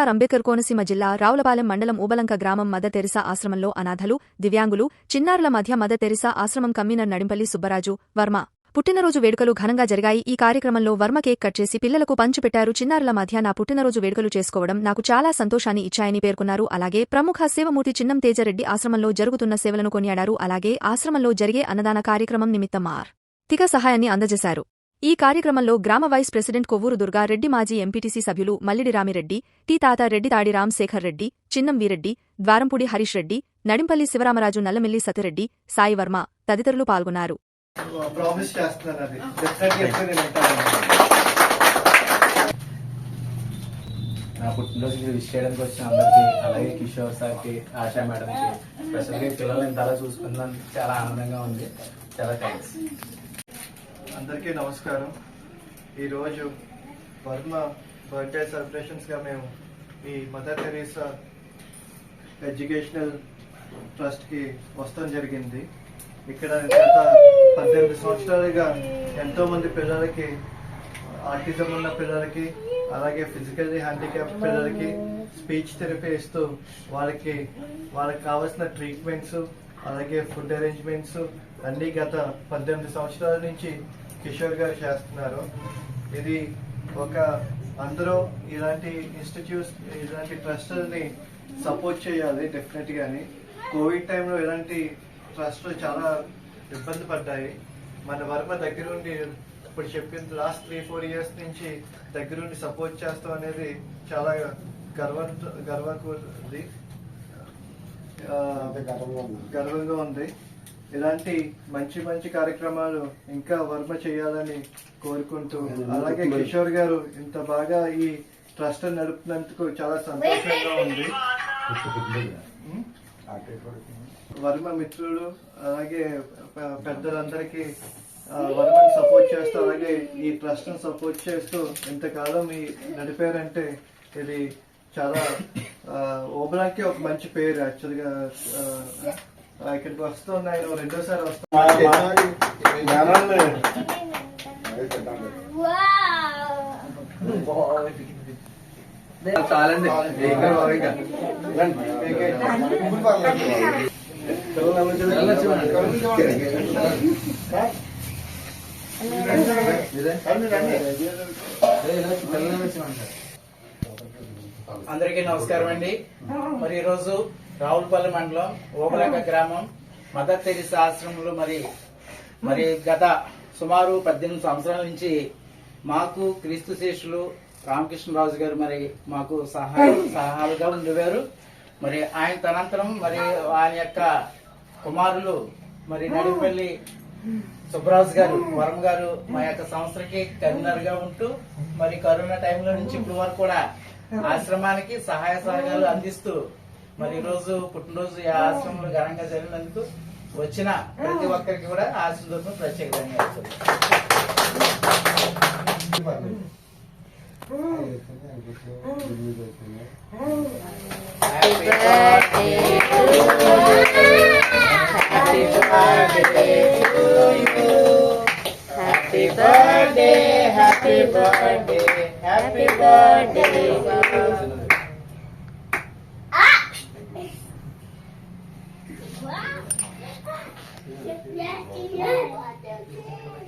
Are Ambedkar Konaseema జిల్లా రావులపాలెం మండలం ఊబలంక గ్రామం మద తెరిసా ఆశ్రమంలో అనాథలు దివ్యాంగులు చిన్నారుల మధ్య మద తెరిసా ఆశ్రమం కన్వీనర్ నడింపల్లి సుబ్బరాజు వర్మ. పుట్టినరోజు వేడుకలు ఘనంగా జరిగాయి. ఈ కార్యక్రమంలో వర్మ కేక్ కట్ చేసి పిల్లలకు పంచిపెట్టారు చిన్నారుల మధ్య నా పుట్టినరోజు వేడుకలు చేసుకోవడం నాకు చాలా సంతోషాన్ని ఇచ్చాయని పేర్కొన్నారు. అలాగే ప్రముఖ శివమూర్తి చిన్నం తేజరెడ్డి ఆశ్రమంలో జరుగుతున్న సేవలను కొనియాడారు. అలాగే ఆశ్రమంలో జరిగే అన్నదాన కార్యక్రమం నిమిత్తం ఆర్. తిక సహాయాన్ని అందజేశారు. ఈ కార్యక్రమంలో గ్రామ వైస్ ప్రెసిడెంట్ కొవ్వూరు దుర్గా రెడ్డి మాజీ ఎంపీటీసీ సభ్యులు మల్లిడి రామిరెడ్డి టీ తాత రెడ్డి తాడి రామ్శేఖర్ రెడ్డి చిన్నం వీరెడ్డి ద్వారంపూడి హరీష్ రెడ్డి నడింపల్లి శివరామరాజు నల్లమిల్లి సతిరెడ్డి సాయి వర్మ తదితరులు పాల్గొన్నారు. నా పుట్టినరోజుకి విష్ చేయడానికి వచ్చిన అందరికి అలాగే కిషోర్ సార్కి ఆశా మేడంకి స్పెషల్గా ఇంతలా చాలా ఆనందంగా ఉంది. చాలా థ్యాంక్స్ అందరికీ నమస్కారం. ఈరోజు వర్మ బర్త్డే సెలబ్రేషన్స్గా మేము ఈ మదర్ తెరీసా ఎడ్యుకేషనల్ ట్రస్ట్కి వస్తాం జరిగింది. ఇక్కడ గత పద్దెనిమిది సంవత్సరాలుగా ఎంతోమంది పిల్లలకి ఆర్టిజం ఉన్న పిల్లలకి అలాగే ఫిజికల్లీ హ్యాండిక్యాప్ పిల్లలకి స్పీచ్ థెరపీ ఇస్తూ వాళ్ళకి వాళ్ళకి కావాల్సిన ట్రీట్మెంట్స్ అలాగే ఫుడ్ అరేంజ్మెంట్స్ అన్ని గత పద్దెనిమిది సంవత్సరాల నుంచి కిషోర్ గారు చేస్తున్నారు. ఇది ఒక అందరూ ఇలాంటి ఇన్స్టిట్యూట్స్ ఇలాంటి ట్రస్ట్ని సపోర్ట్ చేయాలి డెఫినెట్ గాని. కోవిడ్ టైంలో ఇలాంటి ట్రస్ట్లు చాలా ఇబ్బంది పడ్డాయి. మన వర్మ దగ్గరుండి ఇప్పుడు చెప్పింది లాస్ట్ త్రీ ఫోర్ ఇయర్స్ నుంచి దగ్గరుండి సపోర్ట్ చేస్తాం అనేది చాలా గర్వ గర్వకూడది గర్వంగా ఉంది. ఇలాంటి మంచి మంచి కార్యక్రమాలు ఇంకా వర్మ చేయాలని కోరుకుంటూ అలాగే కిషోర్ గారు ఇంత బాగా ఈ ట్రస్ట్ నడుపుతున్నందుకు చాలా సంతోషంగా ఉంది? వర్మ మిత్రులు అలాగే పెద్దలందరికీ వర్మని సపోర్ట్ చేస్తూ అలాగే ఈ ట్రస్ట్ను సపోర్ట్ చేస్తూ ఇంతకాలం ఈ నడిపారంటే ఇది చాలా ఓబరాకి ఒక మంచి పేరు యాక్చువల్గా ఇక్కడికి వస్తుంది ఆయన రెండోసారి చాలండి. అందరికీ నమస్కారం అండి. మరి ఈరోజు రావులపల్లి మండలం ఓగలక గ్రామం మదర్ తెరిసా ఆశ్రమంలో మరి మరి గత సుమారు పద్దెనిమిది సంవత్సరాల నుంచి మాకు క్రీస్తు శేషులు రామకృష్ణరాజు గారు మరి మాకు సహాయ సహాయాలుగా ఉండేవారు మరి ఆయన తనంతరం మరి ఆయన యొక్క కుమారులు మరి నడిపల్లి సుబ్బరాజు గారు వరం గారు మా యొక్క సంస్థకి కన్వీనర్గా ఉంటూ మరి కరోనా టైంలో నుంచి ఇప్పుడు వరకు కూడా ఆశ్రమానికి సహాయ సహకారాలు అందిస్తూ మరి ఈ రోజు పుట్టినరోజు ఈ ఆశ్రమంలో ఘనంగా జరిగినందుకు వచ్చిన ప్రతి ఒక్కరికి కూడా ఆశీర్వాదం ప్రత్యేక ధన్యవాదాలు. Happy birthday Happy birthday, happy birthday, happy birthday. Yeah.